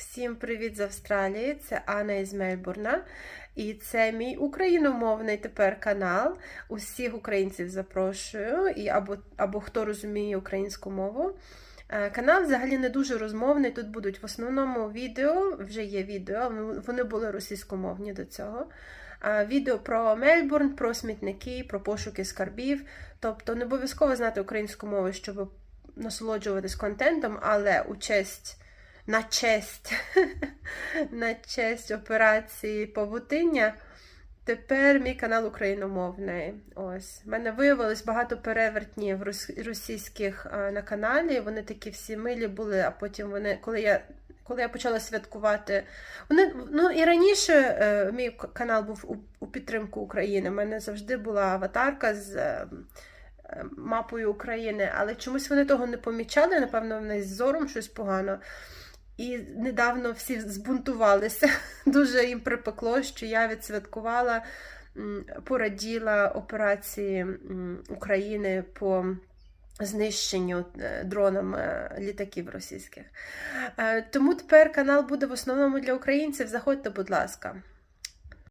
Всім привіт з Австралії! Це Анна із Мельбурна. І це мій україномовний тепер канал. Усіх українців запрошую, і або, або хто розуміє українську мову. Е, Канал взагалі не дуже розмовний. Тут будуть в основному відео, вже є відео, вони були російськомовні до цього. Відео про Мельбурн, про смітники, про пошуки скарбів. Тобто не обов'язково знати українську мову, щоб насолоджуватись контентом, але у честь на честь, на честь операції Павутиння. Тепер мій канал україномовний. Ось. У мене виявилось багато перевертнів російських на каналі. Вони такі всі милі були, а потім вони, коли я. Коли я почала святкувати, вони ну і раніше е, мій канал був у, у підтримку України. У мене завжди була аватарка з е, мапою України, але чомусь вони того не помічали. Напевно, в них з зором щось погано. І недавно всі збунтувалися. Дуже їм припекло, що я відсвяткувала, пораділа операції України по знищенню е, дронами літаків російських. Е, Тому тепер канал буде в основному для українців. Заходьте, будь ласка.